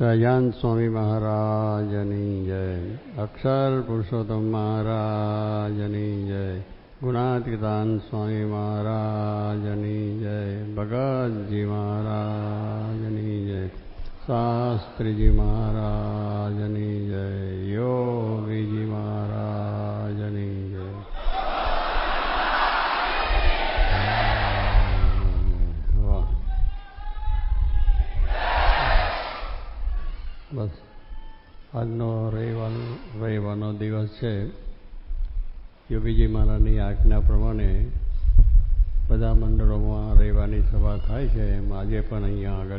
સહજાન સ્વામી મહારાજની જય અક્ષર પુરુષોત્તમ મહારાજની જય ગુણાતીતાન સ્વામી મહારાજની જય ભગતજી મહારાજની જય શાસ્ત્રીજી મહારાજની જય યોગીજી મહારાજની આજનો રવિવાર, રવિવારનો દિવસ છે. યોગીજી મહારાજની આજ્ઞા પ્રમાણે બધા મંડળોમાં રવિવારની સભા થાય છે. એમ આજે પણ અહીંયા આગળ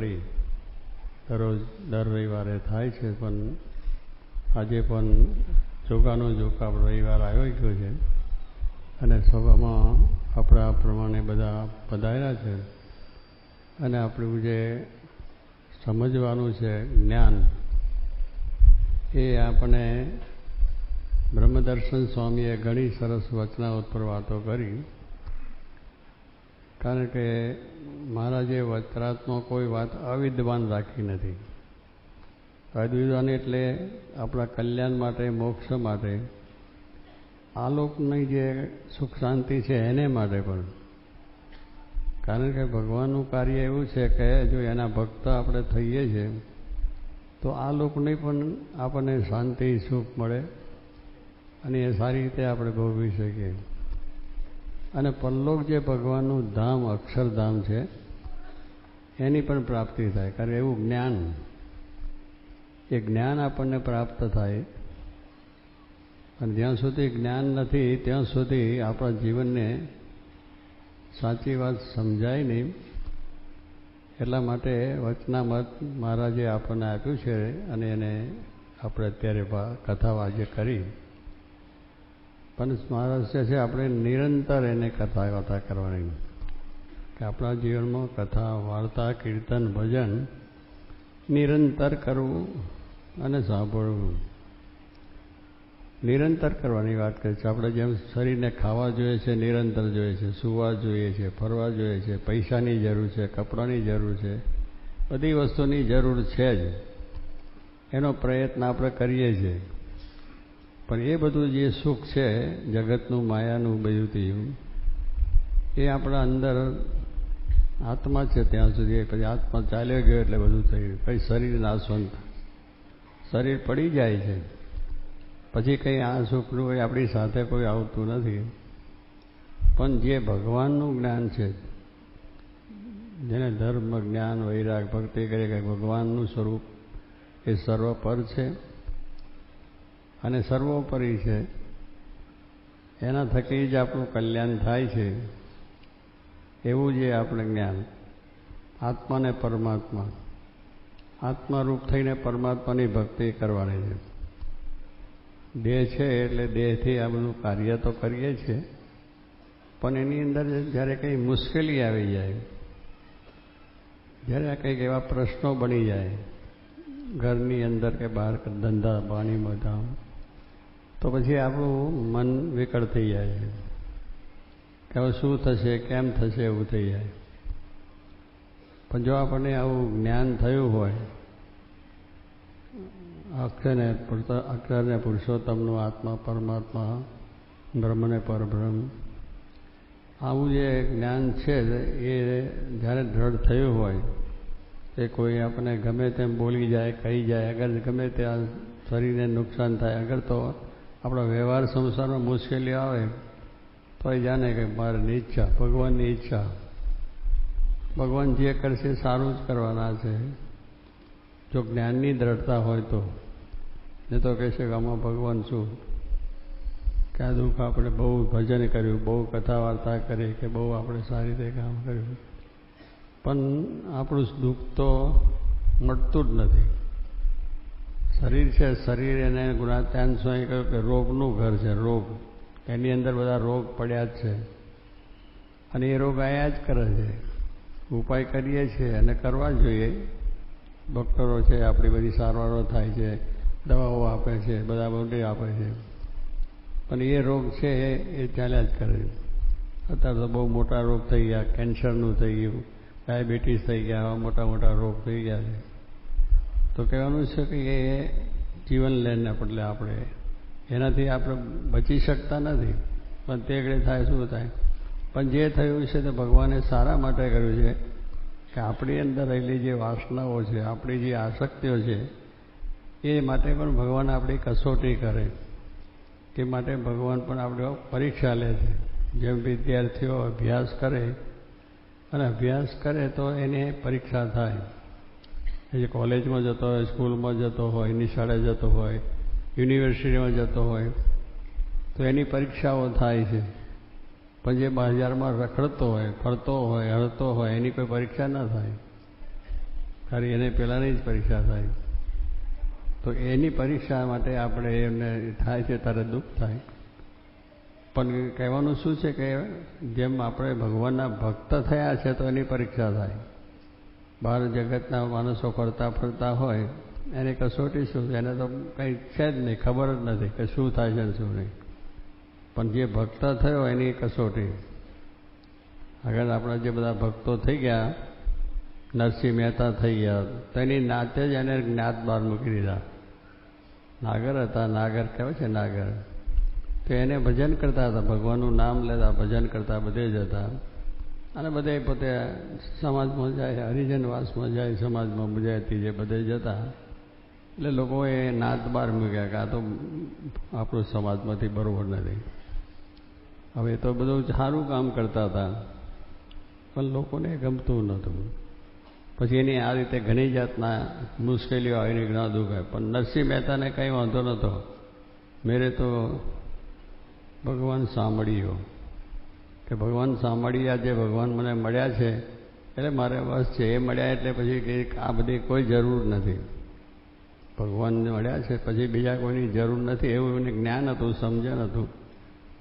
દરરોજ, દર રવિવારે થાય છે. પણ આજે પણ જોગાનો જોકા રવિવાર આવ્યો ગયો છે. અને સભામાં આપણા પ્રમાણે બધા પધાર્યા છે. અને આપણું જે સમજવાનું છે જ્ઞાન એ આપણે બ્રહ્મદર્શન સ્વામીએ ઘણી સરસ વચના ઉપર વાતો કરી. કારણ કે મહારાજે વચરાતમાં કોઈ વાત અવિદ્વાન રાખી નથી. અવિદ્વાન એટલે આપણા કલ્યાણ માટે, મોક્ષ માટે. આ લોકની જે સુખ શાંતિ છે એને માટે પણ. કારણ કે ભગવાનનું કાર્ય એવું છે કે જો એના ભક્ત આપણે થઈએ છીએ તો આ લોકની પણ આપણને શાંતિ, સુખ મળે અને એ સારી રીતે આપણે ભોગવી શકીએ. અને પરલોક જે ભગવાનનું ધામ, અક્ષરધામ છે, એની પણ પ્રાપ્તિ થાય. કારણ એવું જ્ઞાન, એ જ્ઞાન આપણને પ્રાપ્ત થાય. અને જ્યાં સુધી જ્ઞાન નથી, ત્યાં સુધી આપણા જીવનને સાચી વાત સમજાય નહીં. એટલા માટે વચનામત મહારાજે આપણને આપ્યું છે અને એને આપણે અત્યારે કથા આજે કરી. પણ મહારાજ છે, આપણે નિરંતર એને કથા કથા કરવાની. કે આપણા જીવનમાં કથા, વાર્તા, કીર્તન, ભજન નિરંતર કરવું અને સાંભળવું. નિરંતર કરવાની વાત કરી છે. આપણે જેમ શરીરને ખાવા જોઈએ છે, નિરંતર જોઈએ છે, સુવા જોઈએ છે, ફરવા જોઈએ છે, પૈસાની જરૂર છે, કપડાની જરૂર છે, બધી વસ્તુની જરૂર છે જ. એનો પ્રયત્ન આપણે કરીએ છીએ. પણ એ બધું જે સુખ છે, જગતનું, માયાનું, બધું એ આપણા અંદર આત્મા છે ત્યાં સુધી. પછી આત્મા ચાલ્યો ગયો એટલે બધું થયું. પછી શરીર નાશવંત શરીર પડી જાય છે. પછી કંઈ આ સુખનું કોઈ આપણી સાથે કોઈ આવતું નથી. પણ જે ભગવાનનું જ્ઞાન છે, જેને ધર્મ, જ્ઞાન, વૈરાગ, ભક્તિ કરે કે ભગવાનનું સ્વરૂપ, એ સર્વપર છે. અને સર્વોપરી છે. એના થકી જ આપણું કલ્યાણ થાય છે. એવું જે આપણે જ્ઞાન. આત્માને પરમાત્મા. આત્મારૂપ થઈને પરમાત્માની ભક્તિ કરવાની છે. દેહ છે એટલે દેહથી આ બધું કાર્ય તો કરીએ છીએ. પણ એની અંદર જ્યારે કંઈ મુશ્કેલી આવી જાય, જ્યારે કંઈક એવા પ્રશ્નો બની જાય, ઘરની અંદર કે બહાર ધંધા, પાણી બધા, તો પછી આપણું મન વિકળ થઈ જાય છે. કે હવે શું થશે, કેમ થશે એવું થઈ જાય. પણ જો આપણને આવું જ્ઞાન થયું હોય અક્ષરને અક્ષરને પુરુષોત્તમનો આત્મા પરમાત્મા, બ્રહ્મને પરબ્રહ્મ. આવું જે જ્ઞાન છે એ જ્યારે દ્રઢ થયું હોય, તે કોઈ આપણે ગમે તેમ બોલી જાય, કહી જાય, અગર ગમે ત્યાં શરીરને નુકસાન થાય. અગર તો આપણા વ્યવહાર સંસારમાં મુશ્કેલી આવે તો એ જાણે કે મારી ઈચ્છા, ભગવાનની ઈચ્છા. ભગવાન જે કરશે સારું જ કરવાના છે. જો જ્ઞાનની દ્રઢતા હોય તો. ને તો કહેશે કે આમાં ભગવાન શું? કે આ દુઃખ આપણે બહુ ભજન કર્યું, બહુ કથા વાર્તા કરી કે બહુ આપણે સારી રીતે કામ કર્યું. પણ આપણું દુઃખ તો મળતું જ નથી. શરીર છે, શરીર એને ગુણાત્યાન સ્વામી કહ્યું કે રોગનું ઘર છે, રોગ. એની અંદર બધા રોગ પડ્યા જ છે. અને એ રોગ આયા જ કરે છે. ઉપાય કરીએ છીએ અને કરવા જોઈએ. ડૉક્ટરો છે, આપણી બધી સારવારો થાય છે. દવાઓ આપે છે, બધા બધે આપે છે. પણ એ રોગ છે એ ચાલ્યા જ કરે અત્યારે તો બહુ મોટા રોગ થઈ ગયા, કેન્સરનું થઈ ગયું, ડાયાબિટીસ થઈ ગયા, આવા મોટા મોટા રોગ થઈ ગયા છે. તો કહેવાનું છે કે એ જીવન લેને બદલે આપણે, એનાથી આપણે બચી શકતા નથી. પણ તે ઘડે થાય શું થાય? પણ જે થયું છે તે ભગવાને સારા માટે કર્યું છે કે આપણી અંદર રહેલી જે વાસનાઓ છે, આપણી જે આસક્તિઓ છે એ માટે પણ ભગવાન આપણી કસોટી કરે. તે માટે ભગવાન પણ આપણે પરીક્ષા લે છે. જેમ વિદ્યાર્થીઓ અભ્યાસ કરે અને અભ્યાસ કરે તો એને પરીક્ષા થાય. એ કોલેજમાં જતો હોય, સ્કૂલમાં જતો હોય નિશાળે જતો હોય, યુનિવર્સિટીમાં જતો હોય, તો એની પરીક્ષાઓ થાય છે. પણ જે બજારમાં રખડતો હોય, ફરતો હોય, હરતો હોય, એની કોઈ પરીક્ષા ના થાય. ખાલી એને પહેલાંની જ પરીક્ષા થાય. તો એની પરીક્ષા માટે આપણે એમને થાય છે, ત્યારે દુઃખ થાય. પણ કહેવાનું શું છે કે જેમ આપણે ભગવાનના ભક્ત થયા છે, તો એની પરીક્ષા થાય. બહાર જગતના માણસો ફરતા ફરતા હોય, એની કસોટી શું છે? એને તો કંઈ છે જ નહીં, ખબર જ નથી કે શું થાય છે શું નહીં. પણ જે ભક્ત થયો એની કસોટી. આગળ આપણા જે બધા ભક્તો થઈ ગયા, નરસિંહ મહેતા થઈ ગયા, તો એની નાતે જ એને જ્ઞાત બહાર મૂકી દીધા. નાગર હતા, નાગર કહેવાય છે નાગર. તો એને ભજન કરતા હતા, ભગવાનનું નામ લેતા, ભજન કરતા બધે જ હતા. અને બધે પોતે સમાજમાં જાય હરિજનવાસમાં જાય, સમાજમાં બજાતી જે બધે જતા એટલે લોકોએ નાત બહાર મૂક્યા કે આ તો આપણું સમાજમાંથી બરોબર નથી. હવે તો બધું સારું કામ કરતા હતા. પણ લોકોને ગમતું નહોતું. પછી એની આ રીતે ઘણી જાતના મુશ્કેલીઓ આવીને ઘણા દુઃખ આવે પણ નરસિંહ મહેતાને કંઈ વાંધો નહોતો. મેરે તો ભગવાન સાંભળ્યો. કે ભગવાન સાંભળ્યા જે ભગવાન મને મળ્યા છે, એટલે મારે બસ છે. એ મળ્યા એટલે પછી કે આ બધી કોઈ જરૂર નથી. ભગવાનને મળ્યા છે, પછી બીજા કોઈની જરૂર નથી એવું એને જ્ઞાન હતું, સમજણ હતું.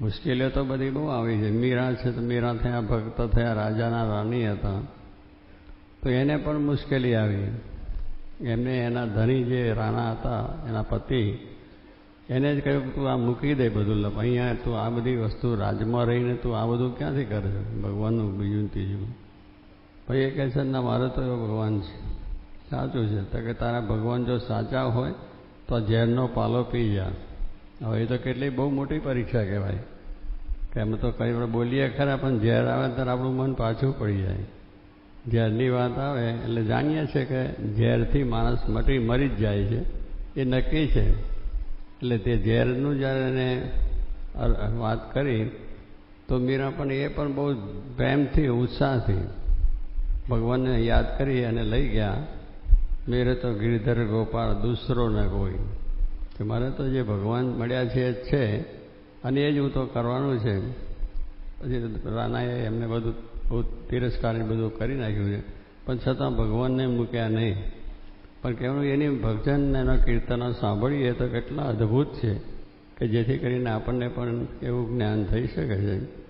મુશ્કેલીઓ તો બધી બહુ આવી છે. મીરા છે તો મીરા થયા, ભક્ત થયા, રાજાના રાણી હતા. તો એને પણ મુશ્કેલી આવી. એમને એના ધણી જે રાણા હતા, એના પતિ, એને જ કહ્યું, તું આ મૂકી દે બધું અહીંયા તું આ બધી વસ્તુ રાજમાં રહીને તું આ બધું ક્યાંથી કરે? ભગવાનનું બીજું ત્રીજું. પછી એ કહે છે, ના, મારે તો એવો ભગવાન છે. સાચું છે. તો કે તારા ભગવાન જો સાચા હોય, તો ઝેરનો પાલો પી જા. હવે એ તો કેટલી બહુ મોટી પરીક્ષા કહેવાય. કે અમે તો કઈ બોલીએ ખરા, પણ ઝેર આવે ત્યારે આપણું મન પાછું પડી જાય. ઝેરની વાત આવે, એટલે જાણીએ છીએ કે ઝેરથી માણસ મટી મરી જ જાય છે. એ નક્કી છે. એટલે તે ઝેરનું જ્યારે એને વાત કરી, તો મીરા પણ એ પણ બહુ પ્રેમથી, ઉત્સાહથી ભગવાનને યાદ કરી અને લઈ ગયા. મેરે તો ગિરધર ગોપાળ દૂસરો ન કોઈ. કે મારે તો જે ભગવાન મળ્યા છે છે. અને એ જ હું તો કરવાનું છે. પછી રાણાએ એમને બધું બહુ તિરસ્કારને બધું કરી નાખ્યું છે. પણ છતાં ભગવાનને મૂક્યા નહીં. પણ કહેવાનું એની ભજન એના કીર્તનો સાંભળીએ તો કેટલા અદ્ભુત છે કે જેથી કરીને આપણને પણ એવું જ્ઞાન થઈ શકે છે.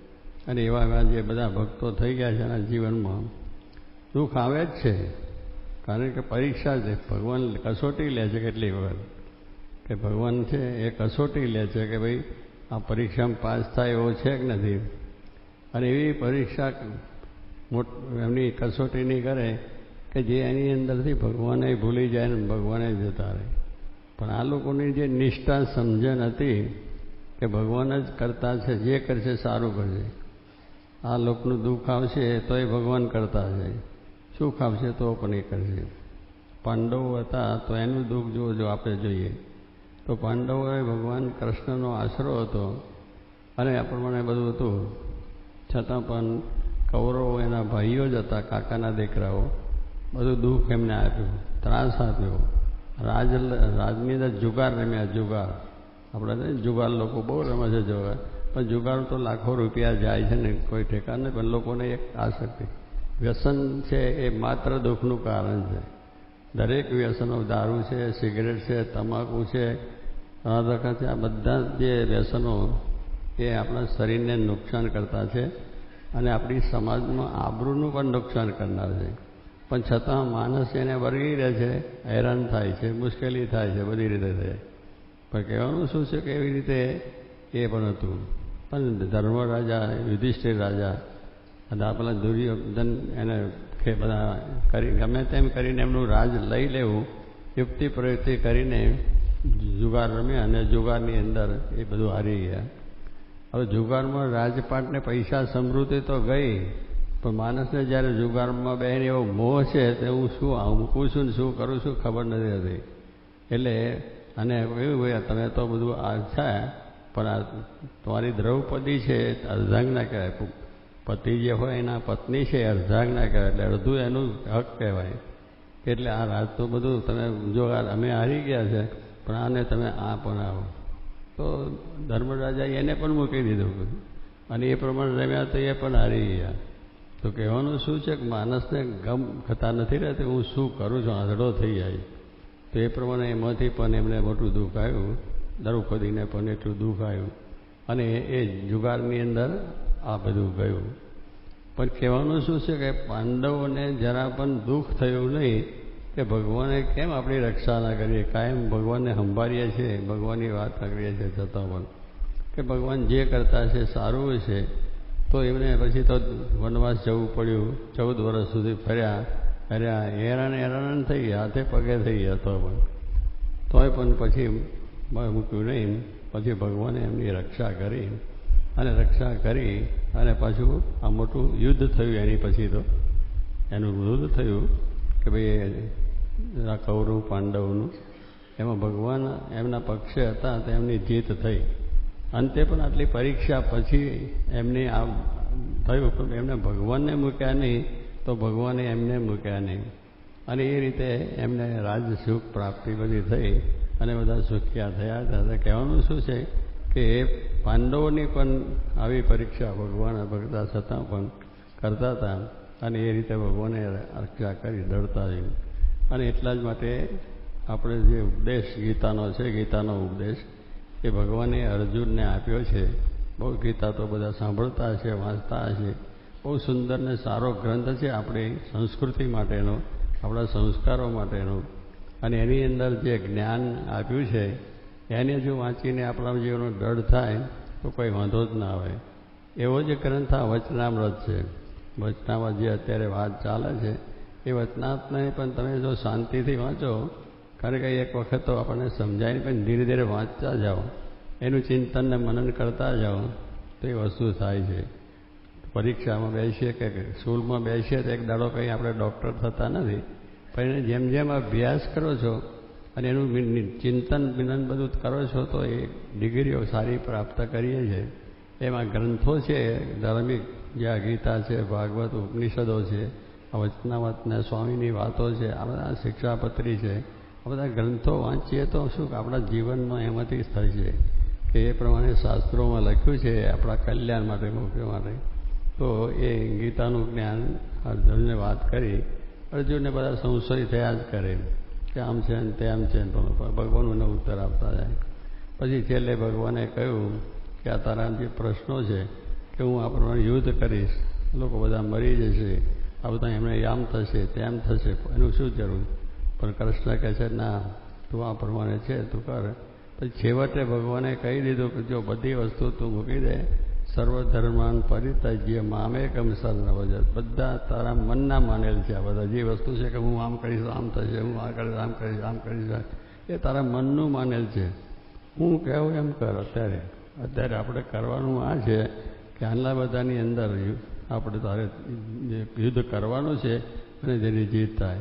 અને એવા એવા જે બધા ભક્તો થઈ ગયા છે એના જીવનમાં, દુઃખ આવે જ છે. કારણ કે પરીક્ષા છે. ભગવાન કસોટી લે છે કેટલી વખત. કે ભગવાન છે એ કસોટી લે છે કે ભાઈ, આ પરીક્ષામાં પાસ થાય એવો છે કે નથી? અને એવી પરીક્ષા એમની કસોટી નહીં કરે કે જે એની અંદરથી ભગવાને ભૂલી જાય ને ભગવાને જતા રહે. પણ આ લોકોની જે નિષ્ઠા, સમજણ હતી કે ભગવાન જ કરતા છે, જે કરશે સારું કરશે. આ લોકોનું દુઃખ આવશે તો એ ભગવાન કરતા છે. સુખ આવશે તો પણ એ કરશે. પાંડવો હતા તો એનું દુઃખ જો આપણે જોઈએ. તો પાંડવોએ ભગવાન કૃષ્ણનો આશરો હતો અને આ પ્રમાણે બધું હતું. છતાં પણ કૌરવો એના ભાઈઓ જ હતા, કાકાના દીકરાઓ. બધું દુઃખ એમને આપ્યું, ત્રાસ આપ્યો. રાજ રાજની અંદર જુગાર રમ્યા, જુગાર. આપણે જુગાર લોકો બહુ રમે છે જુગાર પણ જુગાર તો લાખો રૂપિયા જાય છે ને કોઈ ઠેકા નહીં પણ લોકોને એક આસક્તિ વ્યસન છે એ માત્ર દુઃખનું કારણ છે. દરેક વ્યસનો દારૂ છે, સિગરેટ છે, તમાકુ છે. આ બધા જે વ્યસનો એ આપણા શરીરને નુકસાન કરતા છે. અને આપણી સમાજમાં આબરૂનું પણ નુકસાન કરનાર છે. પણ છતાં માણસ એને વળગી રહે છે, હેરાન થાય છે, મુશ્કેલી થાય છે, બધી રીતે થાય પણ કહેવાનું શું છે કે એવી રીતે એ પણ હતું. પણ ધર્મ રાજા યુધિષ્ઠિર રાજા અને આપણા દુર્યોધન એને બધા કરી, ગમે તેમ કરીને એમનું રાજ લઈ લેવું, યુક્તિ પ્રવૃત્તિ કરીને જુગાર રમ્યા અને જુગારની અંદર એ બધું હારી ગયા. હવે જુગારમાં રાજપાટને પૈસા સમૃદ્ધિ તો ગઈ, પણ માણસને જ્યારે જુગારમાં બહેન એવો મોહ છે, તો હું શું મૂકું છું ને શું કરું છું ખબર નથી હતી. એટલે અને એવું ભાઈ તમે તો બધું આ છે, પણ આ તમારી દ્રૌપદી છે અર્ધાંગના કહેવાય. પતિ જે હોય એના પત્ની છે અર્ધાંગના કહેવાય. એટલે અડધું એનું હક કહેવાય. એટલે આ રાત તો બધું તમે જો અમે હારી ગયા છે, પણ આને તમે આ પણ આવો. તો ધર્મરાજાએ એને પણ મૂકી દીધું અને એ પ્રમાણે રમ્યા તો એ પણ હારી ગયા. તો કહેવાનું શું છે કે માણસને ગમ થતા નથી રહેતી, હું શું કરું છું, આંધળો થઈ જાય. તો એ પ્રમાણે એમાંથી પણ એમને મોટું દુઃખ આવ્યું. દ્રૌપદીને પણ એટલું દુઃખ આવ્યું. અને એ જુગારની અંદર આ બધું ગયું. પણ કહેવાનું શું છે કે પાંડવોને જરા પણ દુઃખ થયું નહીં કે ભગવાને કેમ આપણી રક્ષા ના કરીએ? કાયમ ભગવાનને સંભાળીએ છીએ, ભગવાનની વાત કરીએ છીએ છતાં પણ. કે ભગવાન જે કરતા છે, સારું છે, તો એમને પછી તો વનવાસ જવું પડ્યું. ચૌદ વર્ષ સુધી ફર્યા ફર્યા, હેરાન હેરાન થઈ ગયા, હાથે પગે થઈ ગયા તો પણ. તોય પણ પછી મૂક્યું નહીં. પછી ભગવાને એમની રક્ષા કરી અને રક્ષા કરી અને પાછું આ મોટું યુદ્ધ થયું એની પછી તો. એનું યુદ્ધ થયું. કે ભાઈ કૌરવ પાંડવનું, એમાં ભગવાન એમના પક્ષે હતા, તો એમની જીત થઈ. અંતે પણ આટલી પરીક્ષા પછી એમની આ થયું, પણ એમને ભગવાનને મૂક્યા નહીં, તો ભગવાને એમને મૂક્યા નહીં. અને એ રીતે એમને રાજ સુખ પ્રાપ્તિ બધી થઈ, અને બધા સુખ્યા થયા. હતા કહેવાનું શું છે કે એ પાંડવોની પણ આવી પરીક્ષા ભગવાન ભગતા છતાં પણ કરતા હતા. અને એ રીતે ભગવાને રક્ષા કરી, દળતા જઈને અને એટલા જ માટે આપણે જે ઉપદેશ ગીતાનો છે, ગીતાનો ઉપદેશ, એ ભગવાને અર્જુનને આપ્યો છે. બહુ ગીતા તો બધા સાંભળતા હશે, વાંચતા હશે. બહુ સુંદર ને સારો ગ્રંથ છે આપણી સંસ્કૃતિ માટેનો, આપણા સંસ્કારો માટેનો. અને એની અંદર જે જ્ઞાન આપ્યું છે, એને જો વાંચીને આપણા જીવનનો દળ થાય, તો કોઈ વાંધો જ ના આવે. એવો જ ગ્રંથ આ વચનામૃત છે. વચનામાં જે અત્યારે વાત ચાલે છે, એ વચનાત્મને પણ તમે જો શાંતિથી વાંચો કારણ કે એક વખત તો આપણને સમજાય પણ ધીરે ધીરે વાંચતા જાઓ, એનું ચિંતન ને મનન કરતા જાઓ, તો એ વસ્તુ થાય છે. પરીક્ષામાં બેસીએ કે સ્કૂલમાં બેસીએ તો એક દાડો કંઈ આપણે ડૉક્ટર થતા નથી, પણ એને જેમ જેમ અભ્યાસ કરો છો અને એનું ચિંતન વિનન બધું કરો છો, તો એ ડિગ્રીઓ સારી પ્રાપ્ત કરીએ છીએ. એમાં ગ્રંથો છે, ધાર્મિક જે આ ગીતા છે, ભાગવત ઉપનિષદો છે વચનાવતને સ્વામીની વાતો છે, આ બધા શિક્ષાપત્રી છે, આ બધા ગ્રંથો વાંચીએ તો શું આપણા જીવનમાં એમાંથી થાય છે, કે એ પ્રમાણે શાસ્ત્રોમાં લખ્યું છે, આપણા કલ્યાણ માટે મુખ્ય માટે. તો એ ગીતાનું જ્ઞાન અર્જુનને વાત કરી, અર્જુનને બધા સંશય થયા જ કરે, કે આમ છે ને તેમ છે ને ભગવાન મને ઉત્તર આપતા જાય. પછી છેલ્લે ભગવાને કહ્યું કે આ તારા જે પ્રશ્નો છે કે હું આ પ્રમાણે યુદ્ધ કરીશ, લોકો બધા મરી જશે, આ બધા એમને આમ થશે, તેમ થશે, એનું શું જરૂર? પણ કૃષ્ણ કહે છે, ના, તું આ પ્રમાણે છે, તું કર. પછી છેવટે ભગવાને કહી દીધું કે જો બધી વસ્તુ તું મૂકી દે, સર્વધર્માન પરિત્યજ્ય મામેકમ સર્વજત બધા તારા મનના માનેલ છે આ બધા. જે વસ્તુ છે કે હું આમ કરીશ, આમ થશે, હું આ કરીશ, આમ કરીશ આમ કરીશ એ તારા મનનું માનેલ છે. હું કહેવું એમ કર અત્યારે. અત્યારે આપણે કરવાનું આ છે કે આટલા બધાની અંદર આપણે તારે યુદ્ધ કરવાનું છે અને જેની જીત થાય.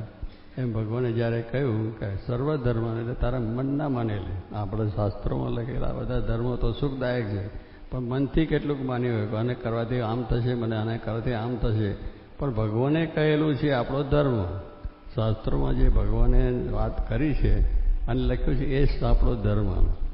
એમ ભગવાને જ્યારે કહ્યું કે સર્વધર્મ એટલે તારા મનના માનેલી આપણે શાસ્ત્રોમાં લખેલા, બધા ધર્મો તો સુખદાયક છે, પણ મનથી કેટલુંક માન્યું હોય આને કરવાથી આમ થશે, મને આને કરવાથી આમ થશે. પણ ભગવાને કહેલું છે આપણો ધર્મ. શાસ્ત્રોમાં જે ભગવાને વાત કરી છે, અને લખ્યું છે, એ જ આપણો ધર્મ.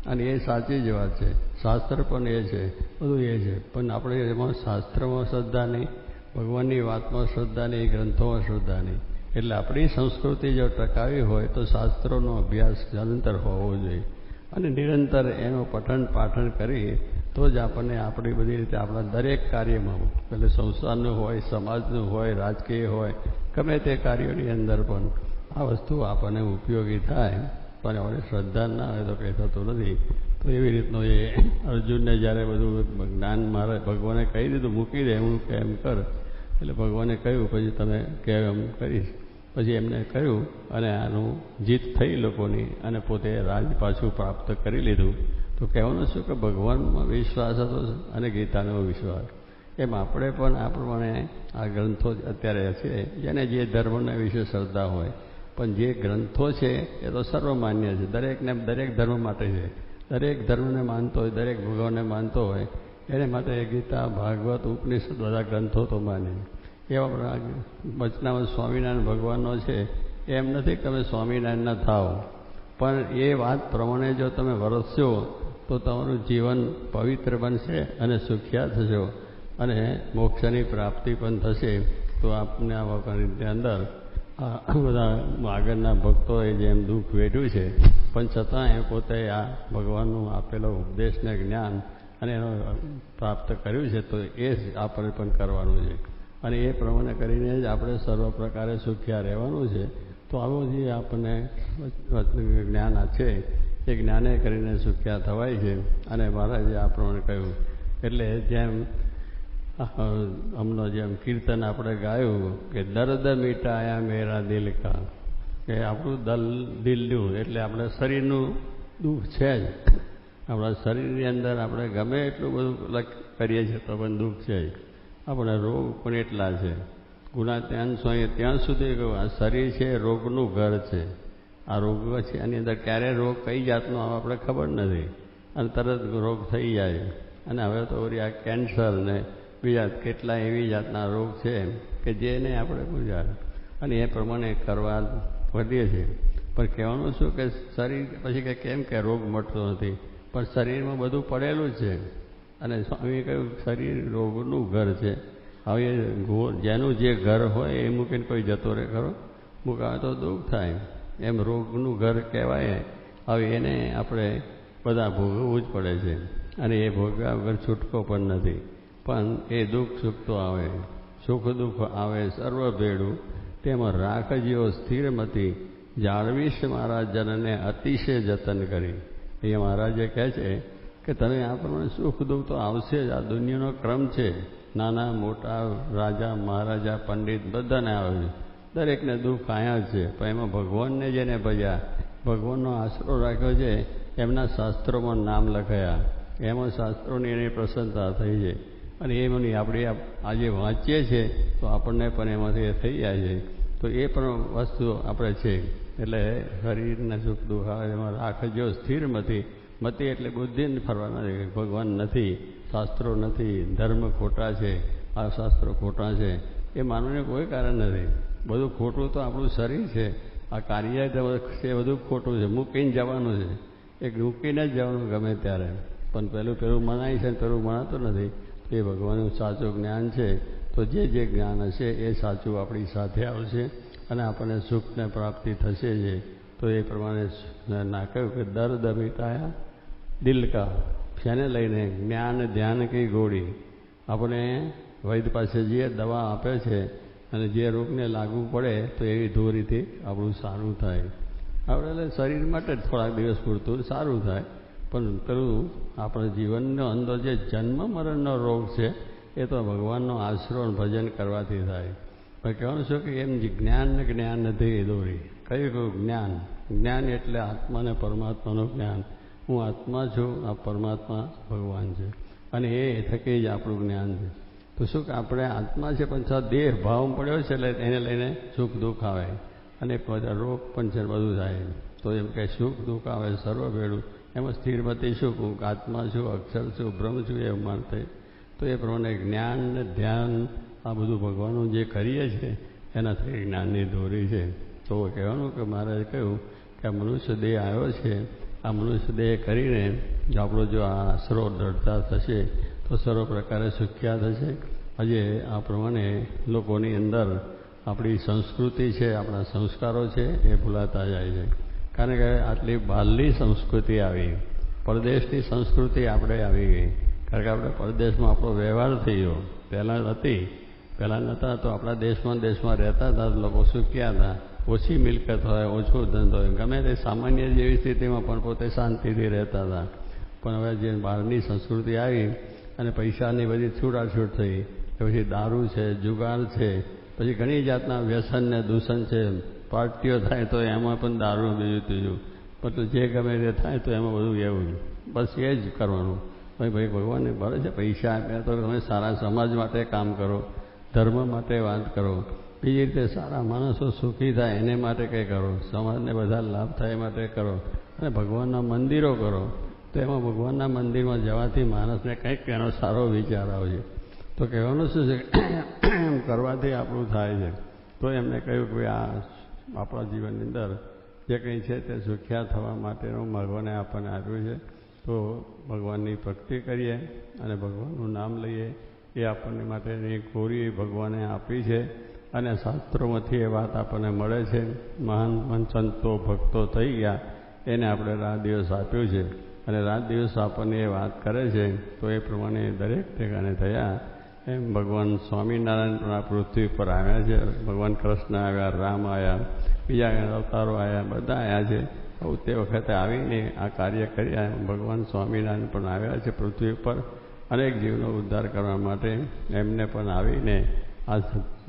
અને એ સાચી જ વાત છે. શાસ્ત્ર પણ એ છે, બધું એ છે. પણ આપણે એમાં શાસ્ત્રમાં શ્રદ્ધા નહીં, ભગવાનની વાતમાં શ્રદ્ધા નહીં, ગ્રંથોમાં શ્રદ્ધા નહીં. એટલે આપણી સંસ્કૃતિ જો ટકાવી હોય તો શાસ્ત્રોનો અભ્યાસ નિરંતર હોવો જોઈએ. અને નિરંતર એનું પઠન પાઠન કરી તો જ આપણને આપણી બધી રીતે આપણા દરેક કાર્યમાં, એટલે સંસ્થાનું હોય, સમાજનું હોય, રાજકીય હોય, ગમે તે કાર્યોની અંદર પણ આ વસ્તુ આપણને ઉપયોગી થાય. પણ એમને શ્રદ્ધા ના હોય તો કંઈ થતું નથી. તો એવી રીતનું એ અર્જુનને જ્યારે બધું જ્ઞાન મારે, ભગવાને કહી દીધું, મૂકી દે, હું કેમ કર. એટલે ભગવાને કહ્યું, પછી તમે કે એમ કરીશ. પછી એમને કહ્યું, અને આનું જીત થઈ લોકોની, અને પોતે રાજ પાછું પ્રાપ્ત કરી લીધું. તો કહેવાનું શું કે ભગવાનમાં વિશ્વાસ હતો અને ગીતાનો વિશ્વાસ. એમ આપણે પણ આ પ્રમાણે આ ગ્રંથો અત્યારે છે, જેને જે ધર્મના વિશે શ્રદ્ધા હોય પણ જે ગ્રંથો છે, એ તો સર્વમાન્ય છે. દરેકને, દરેક ધર્મ માટે છે. દરેક ધર્મને માનતો હોય, દરેક ભગવાનને માનતો હોય, એને માટે ગીતા, ભાગવત, ઉપનિષદ બધા ગ્રંથો તો માને. એવા વચનામાં સ્વામિનારાયણ ભગવાનનો છે, એમ નથી તમે સ્વામિનારાયણના થાવ પણ એ વાત પ્રમાણે જો તમે વરસશો તો તમારું જીવન પવિત્ર બનશે અને સુખ્યા થશો. અને મોક્ષની પ્રાપ્તિ પણ થશે. તો આપને આ વખતની અંદર આ બધા આગળના ભક્તોએ જેમ દુઃખ વેઠ્યું છે, પણ છતાં એ પોતે આ ભગવાનનું આપેલો ઉપદેશને જ્ઞાન અને એનો પ્રાપ્ત કર્યું છે, તો એ જ આપણે પણ કરવાનું છે. અને એ પ્રમાણે કરીને જ આપણે સર્વ પ્રકારે સુખ્યા રહેવાનું છે. તો આવું જે આપણને જ્ઞાન છે, એ જ્ઞાને કરીને સુખ્યા થવાય છે. અને મહારાજે આ પ્રમાણે કહ્યું. એટલે જેમ હમણાં જેમ કીર્તન આપણે ગાયું કે દર્દ મીટાયા મેરા દિલ કા. કે આપણું દલ દિલનું એટલે આપણે શરીરનું દુઃખ છે જ. આપણા શરીરની અંદર આપણે ગમે એટલું બધું કરીએ છીએ તો પણ દુઃખ છે જ. આપણે રોગ પણ એટલા છે. ગુના ત્યાં સોએ, ત્યાં સુધી આ શરીર છે, રોગનું ઘર છે. આ રોગ છે આની અંદર ક્યારે રોગ, કઈ જાતનો આપણે ખબર નથી. અને તરત રોગ થઈ જાય. અને હવે તો આ કેન્સર ને બીજા કેટલા એવી જાતના રોગ છે કે જેને આપણે ગુજાર. અને એ પ્રમાણે કરવા વધીએ છીએ. પણ કહેવાનું શું કે શરીર, પછી કે કેમ કે રોગ મટતો નથી. પણ શરીરમાં બધું પડેલું છે. અને સ્વામીએ કહ્યું, શરીર રોગનું ઘર છે. હવે જેનું જે ઘર હોય એ મૂકીને કોઈ જતો રહે ખરો? મૂકાવે તો દુઃખ થાય. એમ રોગનું ઘર કહેવાય. હવે એને આપણે બધા ભોગવવું જ પડે છે. અને એ ભોગવ્યા વગર છૂટકો પણ નથી. પણ એ દુઃખ સુખ તો આવે. સુખ દુઃખ આવે સર્વ ભેડું તેમાં રાખજો સ્થિરમતી જાળવીશ મારા જનને અતિશય જતન કરી. એ મહારાજે કહે છે કે તમે આ પ્રમાણે સુખ દુઃખ તો આવશે જ. આ દુનિયાનો ક્રમ છે. નાના, મોટા, રાજા, મહારાજા, પંડિત બધાને આવે છે. દરેકને દુઃખ આયા છે. પણ એમાં ભગવાનને જેને ભજ્યા, ભગવાનનો આશરો રાખ્યો છે. એમના શાસ્ત્રોમાં નામ લખાયા. એમાં શાસ્ત્રોની એની પ્રસન્નતા થઈ છે. અને એમની આપણે આજે વાંચીએ છીએ, તો આપણને પણ એમાંથી થઈ જાય છે. તો એ પણ વસ્તુ આપણે છે. એટલે શરીરના સુખ દુઃખ એમાં રાખજો સ્થિર મતી મતી એટલે બુદ્ધિને ફરવાના ભગવાન નથી, શાસ્ત્રો નથી, ધર્મ ખોટા છે, આ શાસ્ત્રો ખોટા છે. એ માનવને કોઈ કારણ નથી. બધું ખોટું તો આપણું શરીર છે. આ કાર્ય છે બધું ખોટું છે. મૂકીને જવાનું છે. એક મૂકીને જ જવાનું ગમે ત્યારે. પણ પેલું પેલું મનાય છે પેલું મનાતું નથી. એ ભગવાનનું સાચું જ્ઞાન છે. તો જે જે જ્ઞાન હશે એ સાચું આપણી સાથે આવશે અને આપણને સુખને પ્રાપ્તિ થશે છે તો એ પ્રમાણે ના કહ્યું કે દર્દ મીટાયા દિલ કા લઈને જ્ઞાન ધ્યાન કઈ ગોળી. આપણે વૈદ પાસે જે દવા આપે છે અને જે રોગને લાગુ પડે તો એવી ધોરીથી આપણું સારું થાય. આપણે શરીર માટે થોડાક દિવસ પૂરતું સારું થાય. પણ પેલું આપણા જીવનનો અંદર જે જન્મ મરણનો રોગ છે, એ તો ભગવાનનો આશરો ભજન કરવાથી થાય. પણ કહેવાનું છું કે એમ જ્ઞાન ને જ્ઞાન નથી દોરી. કયું કયું? જ્ઞાન. જ્ઞાન એટલે આત્માને પરમાત્માનું જ્ઞાન. હું આત્મા છું આ પરમાત્મા ભગવાન છે. અને એ થકી જ આપણું જ્ઞાન છે. તો શું કે આપણે આત્મા છે, પણ દેહ ભાવ પડ્યો છે, એટલે એને લઈને સુખ દુઃખ આવે. અને રોગ પણ છે બધું થાય. તો એમ કે સુખ દુઃખ આવે સર્વ ભેડું એમાં સ્થિરમતી શું હું આત્મા છું, અક્ષર છું, બ્રહ્મ છું એવું માનતે તો એ પ્રમાણે જ્ઞાન ને ધ્યાન, આ બધું ભગવાનનું જે કરીએ છીએ, એનાથી જ્ઞાનની દોરી છે. તો કહેવાનું કે મહારાજે કહ્યું કે આ મનુષ્ય દેહ આવ્યો છે, આ મનુષ્ય દેહ કરીને જો આપણો જો આ આશરો દૃઢતા થશે, તો સર્વ પ્રકારે સુખ્યા થશે. આજે આ પ્રમાણે લોકોની અંદર આપણી સંસ્કૃતિ છે, આપણા સંસ્કારો છે, એ ભૂલાતા જાય છે. કારણ કે આટલી બહારની સંસ્કૃતિ આવી, પરદેશની સંસ્કૃતિ આપણે આવી ગઈ. કારણ કે આપણે પરદેશમાં આપણો વ્યવહાર થઈ ગયો પહેલાં હતી, પહેલાં નહોતા તો આપણા દેશમાં દેશમાં રહેતા હતા લોકો સુખ્યા હતા? ઓછી મિલકત હોય, ઓછો ધંધો હોય. ગમે તે સામાન્ય જેવી સ્થિતિમાં પણ પોતે શાંતિથી રહેતા હતા. પણ હવે જે બહારની સંસ્કૃતિ આવી અને પૈસાની બધી છૂટાછૂટ થઈ પછી દારૂ છે, જુગાર છે, પછી ઘણી જાતના વ્યસન ને દૂષણ છે. પાર્ટીઓ થાય તો એમાં પણ દારૂ બીજું ત્રીજું. બધું જે ગમે તે થાય તો એમાં બધું એવું બસ એ જ કરવાનું. ભાઈ ભાઈ, ભગવાનને ભરે છે પૈસા આપ્યા તો તમે સારા સમાજ માટે કામ કરો, ધર્મ માટે વાત કરો. બીજી રીતે સારા માણસો સુખી થાય એને માટે કંઈ કરો. સમાજને બધા લાભ થાય એ માટે કરો. અને ભગવાનના મંદિરો કરો. તો એમાં ભગવાનના મંદિરમાં જવાથી માણસને કંઈક એનો સારો વિચાર આવશે. તો કહેવાનું શું છે? એમ કરવાથી આપણું થાય છે. તો એમને કહ્યું કે આ આપણા જીવનની અંદર જે કંઈ છે તે સુખ્યા થવા માટેનું ભગવાને આપણને આપ્યું છે. તો ભગવાનની ભક્તિ કરીએ અને ભગવાનનું નામ લઈએ એ આપણને માટેની કોરી ભગવાને આપી છે. અને શાસ્ત્રોમાંથી એ વાત આપણને મળે છે, મહાન સંતો ભક્તો થઈ ગયા. એને આપણે રાત દિવસ આપ્યું છે. અને રાત દિવસ આપણને એ વાત કરે છે. તો એ પ્રમાણે દરેક ઠેકાણે થયા એમ ભગવાન સ્વામિનારાયણ પણ આ પૃથ્વી પર આવ્યા છે. ભગવાન કૃષ્ણ આવ્યા, રામ આવ્યા, બીજા અવતારો આવ્યા, બધા આવ્યા છે. આવું તે વખતે આવીને આ કાર્ય કર્યા ભગવાન સ્વામિનારાયણ પણ આવ્યા છે પૃથ્વી પર. અનેક જીવનો ઉદ્ધાર કરવા માટે એમને પણ આવીને આ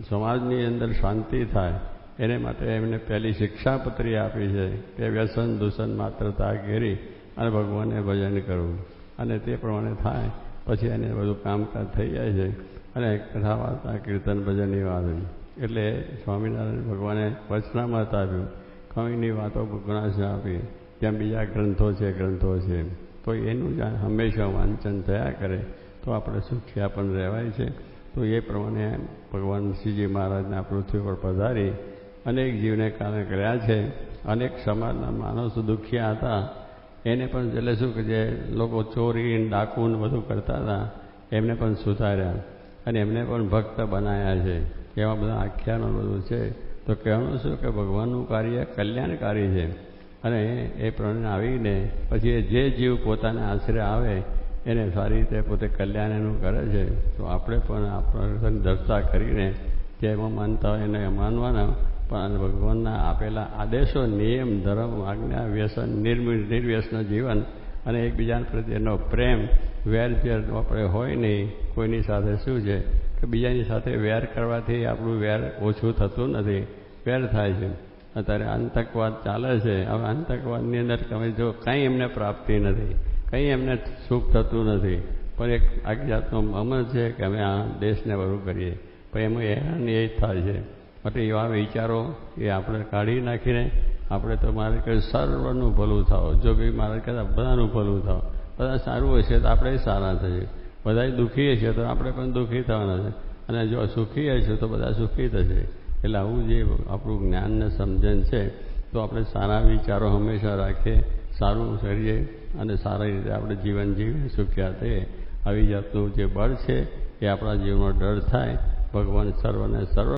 સમાજની અંદર શાંતિ થાય. એને માટે એમને પહેલી શિક્ષાપત્રી આપી છે. કે વ્યસન દૂષણ માત્રતા ઘેરી અને ભગવાનને ભજન કરવું. અને તે પ્રમાણે થાય. પછી એને બધું કામકાજ થઈ જાય છે અને કથા વાર્તા, કીર્તન ભજનની વાત એટલે સ્વામિનારાયણ ભગવાને વચનામત આપ્યું. કવિની વાતો ગુણાશ આપી. ત્યાં બીજા ગ્રંથો છે ગ્રંથો છે. તો એનું જ હંમેશા વાંચન થયા કરે. તો આપણે સુખ્યા પણ રહેવાય છે. તો એ પ્રમાણે ભગવાન શ્રીજી મહારાજના પૃથ્વી પર પધારી અનેક જીવને કારણે કર્યા છે. અનેક સમાજના માણસો દુઃખ્યા હતા. એને પણ એટલે શું કે જે લોકો ચોરી ડાકુ ને બધું કરતા હતા, એમને પણ સુધાર્યા. અને એમને પણ ભક્ત બનાવ્યા છે. એવા બધા આખ્યાનો બધું છે. તો કહેવાનું શું કે ભગવાનનું કાર્ય કલ્યાણકારી છે. અને એ પ્રમાણે આવીને પછી એ જે જીવ પોતાના આશરે આવે, એને સારી રીતે પોતે કલ્યાણ એનું કરે છે. તો આપણે પણ આપણા દર્શા કરીને જે એમાં માનતા હોય એને માનવાના. પણ ભગવાનના આપેલા આદેશો, નિયમ, ધર્મ, આજ્ઞા, વ્યસન નિર્વ્યસન જીવન અને એકબીજા પ્રત્યેનો પ્રેમ, વેર ઝેર આપણે હોય નહીં કોઈની સાથે શું છે કે બીજાની સાથે વેર કરવાથી આપણું વેર ઓછું થતું નથી, વેર થાય છે. અત્યારે આતંકવાદ ચાલે છે. હવે આતંકવાદની અંદર તમે જો કંઈ એમને પ્રાપ્તિ નથી, કંઈ એમને સુખ થતું નથી, પણ એક આખી જાતનો અમલ છે કે અમે આ દેશને બધું કરીએ, પણ એમાં હેરાન એ થાય છે. માટે એવા વિચારો એ આપણે કાઢી નાખીને આપણે તો મારે કહ્યું સર્વનું ભલું થાવ. જો બી મારે કહેતા બધાનું ભલું થાવ. બધા સારું હશે તો આપણે સારા થશે બધા દુઃખી હશે તો આપણે પણ દુઃખી થવાના છે. અને જો સુખી હશે તો બધા સુખી થશે. એટલે આવું જે આપણું જ્ઞાન ને સમજણ છે, તો આપણે સારા વિચારો હંમેશા રાખીએ, સારું કરીએ અને સારી રીતે આપણે જીવન જીવીએ સુખ્યા થઈએ આવી જાતનું જે બળ છે એ આપણા જીવનનો ડર થાય. ભગવાન સર્વને સર્વ